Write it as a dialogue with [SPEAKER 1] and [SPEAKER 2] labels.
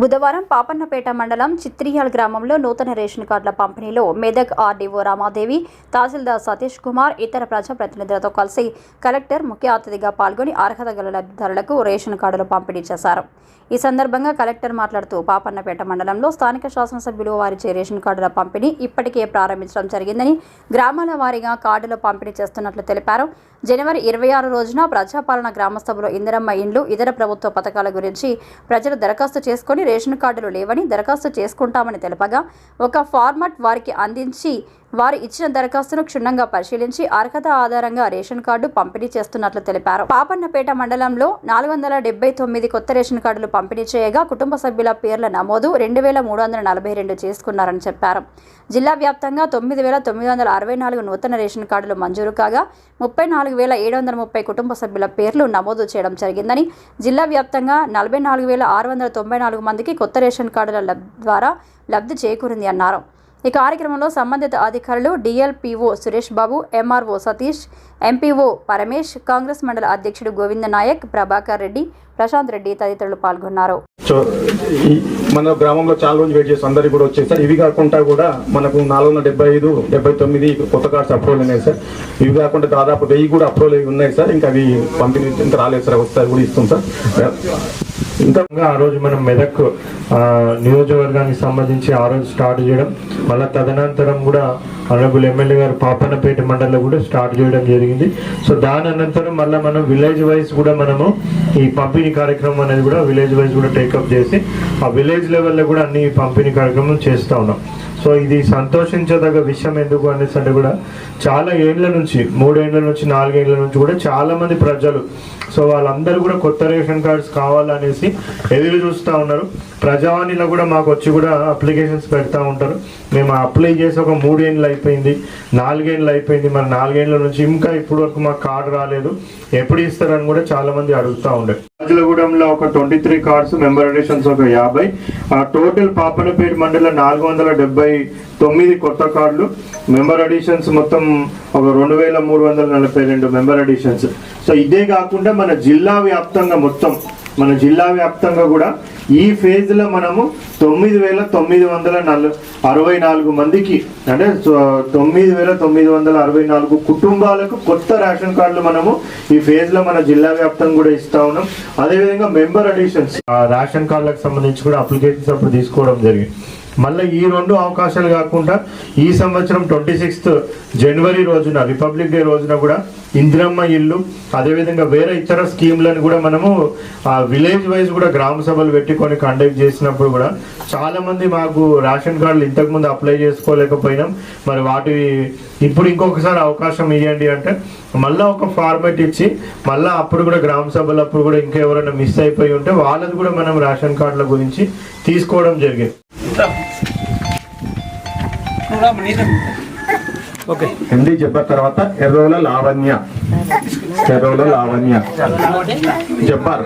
[SPEAKER 1] బుధవారం పాపన్నపేట మండలం చిత్రియాల్ గ్రామంలో నూతన రేషన్ కార్డుల పంపిణీలో మెదక్ ఆర్డీఓ రామాదేవి తహసీల్దార్ సతీష్ కుమార్ ఇతర ప్రజాప్రతినిధులతో కలిసి కలెక్టర్ ముఖ్య అతిథిగా పాల్గొని అర్హత గల లబ్ధిదారులకు రేషన్ కార్డులు పంపిణీ చేశారు. ఈ సందర్భంగా కలెక్టర్ మాట్లాడుతూ పాపన్నపేట మండలంలో స్థానిక శాసనసభ్యులు వారిచే రేషన్ కార్డుల పంపిణీ ఇప్పటికే ప్రారంభించడం జరిగిందని గ్రామాల వారీగా కార్డులు పంపిణీ చేస్తున్నట్లు తెలిపారు. జనవరి ఇరవై ఆరు రోజున ప్రజాపాలన గ్రామసభలో ఇందిరమ్మ ఇండ్లు ఇతర ప్రభుత్వ పథకాల గురించి ప్రజలు దరఖాస్తు చేసుకొని రేషన్ కార్డులు లేవని దరఖాస్తు చేసుకుంటామని తెలపగా ఒక ఫార్మాట్ వారికి అందించి వారు ఇచ్చిన దరఖాస్తును క్షుణ్ణంగా పరిశీలించి అర్హత ఆధారంగా రేషన్ కార్డు పంపిణీ చేస్తున్నట్లు తెలిపారు. పాపన్నపేట మండలంలో నాలుగు వందల డెబ్బై తొమ్మిది కొత్త రేషన్ కార్డులు పంపిణీ చేయగా కుటుంబ సభ్యుల పేర్ల నమోదు రెండు వేల మూడు వందల నలభై రెండు చేసుకున్నారని చెప్పారు. జిల్లా వ్యాప్తంగా తొమ్మిది వేల తొమ్మిది వందల అరవై నాలుగు నూతన రేషన్ కార్డులు మంజూరు కాగా ముప్పై నాలుగు వేల ఏడు వందల ముప్పై కుటుంబ సభ్యుల పేర్లు నమోదు చేయడం జరిగిందని జిల్లా వ్యాప్తంగా నలభై నాలుగు వేల ఆరు వందల తొంభై నాలుగు మందికి కొత్త రేషన్ కార్డుల లబ్ ద్వారా లబ్ధి చేకూరింది అన్నారు. ఈ కార్యక్రమంలో సంబంధిత అధికారులు DLPO Suresh Babu MRO Satish MPO Paramesh Congress మండల అధ్యక్షుడు గోవింద నాయక్ ప్రభాకర్ రెడ్డి ప్రశాంత్ రెడ్డి తదితరులు పాల్గొన్నారు.
[SPEAKER 2] సో ఈ మన గ్రామంలో చాలా రోజులు వెయిట్ చేసి అందరికి కూడా వచ్చాయి సార్. ఇవి కాకుండా కూడా మనకు నాలుగు వందల డెబ్బై ఐదు డెబ్బై తొమ్మిది కొత్త కార్డ్స్ అప్రూవల్ ఉన్నాయి సార్. ఇవి కాకుండా దాదాపు వెయ్యి కూడా అప్రూవల్ అయి ఉన్నాయి సార్. ఇంకా అవి పంపిణీ ఇంకా రాలేదు సార్. వస్తాయి కూడా ఇస్తాం సార్. ఇంకా
[SPEAKER 3] ఆ రోజు మనం మెదక్ ఆ, నియోజకవర్గానికి సంబంధించి ఆ రోజు స్టార్ట్ చేయడం మళ్ళీ తదనంతరం కూడా అనబుల్ ఎమ్మెల్యే గారు పాపన్నపేట మండలంలో కూడా స్టార్ట్ చేయడం జరిగింది. సో దాని అనంతరం మళ్ళీ మనం విలేజ్ వైజ్ కూడా మనము ఈ పంపిణీ కార్యక్రమం అనేది కూడా విలేజ్ వైజ్ కూడా టేకప్ చేసి ఆ విలేజ్ లెవెల్లో కూడా అన్ని పంపిణీ కార్యక్రమం చేస్తూ ఉన్నాం. సో ఇది సంతోషించదగ్గ విషయం ఎందుకు అనేసి అంటే కూడా చాలా ఏండ్ల నుంచి మూడేండ్ల నుంచి నాలుగేండ్ల నుంచి కూడా చాలామంది ప్రజలు సో వాళ్ళందరూ కూడా కొత్త రేషన్ కార్డ్స్ కావాలనేసి ఎదురు చూస్తూ ఉన్నారు. ప్రజావాణిలో కూడా మాకు వచ్చి కూడా అప్లికేషన్స్ పెడతా ఉంటారు. మేము అప్లై చేసి ఒక మూడేళ్ళు అయిపోయింది నాలుగేళ్ళు అయిపోయింది. మరి నాలుగేళ్ళ నుంచి ఇంకా ఇప్పటివరకు మాకు కార్డు రాలేదు. ఎప్పుడు ఇస్తారని కూడా చాలామంది అడుగుతూ ఉండే. రాజులగూడెంలో ఒక twenty three cards member additions ఒక యాభై. ఆ టోటల్ పాపనపేట మండలం నాలుగు వందల డెబ్బై తొమ్మిది కొత్త కార్డులు. మెంబర్ అడిషన్స్ మొత్తం ఒక రెండు వేల మూడు వందల నలభై రెండు మెంబర్ అడిషన్స్ సో ఇదే కాకుండా మన జిల్లా వ్యాప్తంగా మొత్తం మన జిల్లా వ్యాప్తంగా కూడా ఈ ఫేజ్లో మనము తొమ్మిది వేల తొమ్మిది వందల నలు అరవై నాలుగు మందికి అంటే తొమ్మిది వేల తొమ్మిది వందల అరవై నాలుగు కుటుంబాలకు కొత్త రేషన్ కార్డులు మనము ఈ ఫేజ్లో మన జిల్లా వ్యాప్తంగా కూడా ఇస్తా ఉన్నాం. అదేవిధంగా మెంబర్ అడిషన్స్. రేషన్ కార్డులకు సంబంధించి కూడా అప్లికేషన్స్ అప్పుడు తీసుకోవడం జరిగింది. మళ్ళీ ఈ రెండు అవకాశాలు కాకుండా ఈ సంవత్సరం ట్వంటీ సిక్స్త్ జనవరి రోజున రిపబ్లిక్ డే రోజున కూడా ఇందిరమ్మ ఇల్లు అదేవిధంగా వేరే ఇతర స్కీమ్లను కూడా మనము ఆ విలేజ్ వైజ్ కూడా గ్రామ సభలు పెట్టుకొని కండక్ట్ చేసినప్పుడు కూడా చాలామంది మాకు రేషన్ కార్డులు ఇంతకుముందు అప్లై చేసుకోలేకపోయినాం. మరి వాటి ఇప్పుడు ఇంకొకసారి అవకాశం ఇవ్వండి అంటే మళ్ళీ ఒక ఫార్మేట్ ఇచ్చి మళ్ళీ అప్పుడు కూడా గ్రామ సభలు అప్పుడు కూడా ఇంకా ఎవరైనా మిస్ అయిపోయి ఉంటే వాళ్ళది కూడా మనం రేషన్ కార్డుల గురించి తీసుకోవడం జరిగింది.
[SPEAKER 2] హిందీ చెప్పిన తర్వాత ఎర్రోల లావణ్య. ఎర్రోల లావణ్య. చెప్పారు.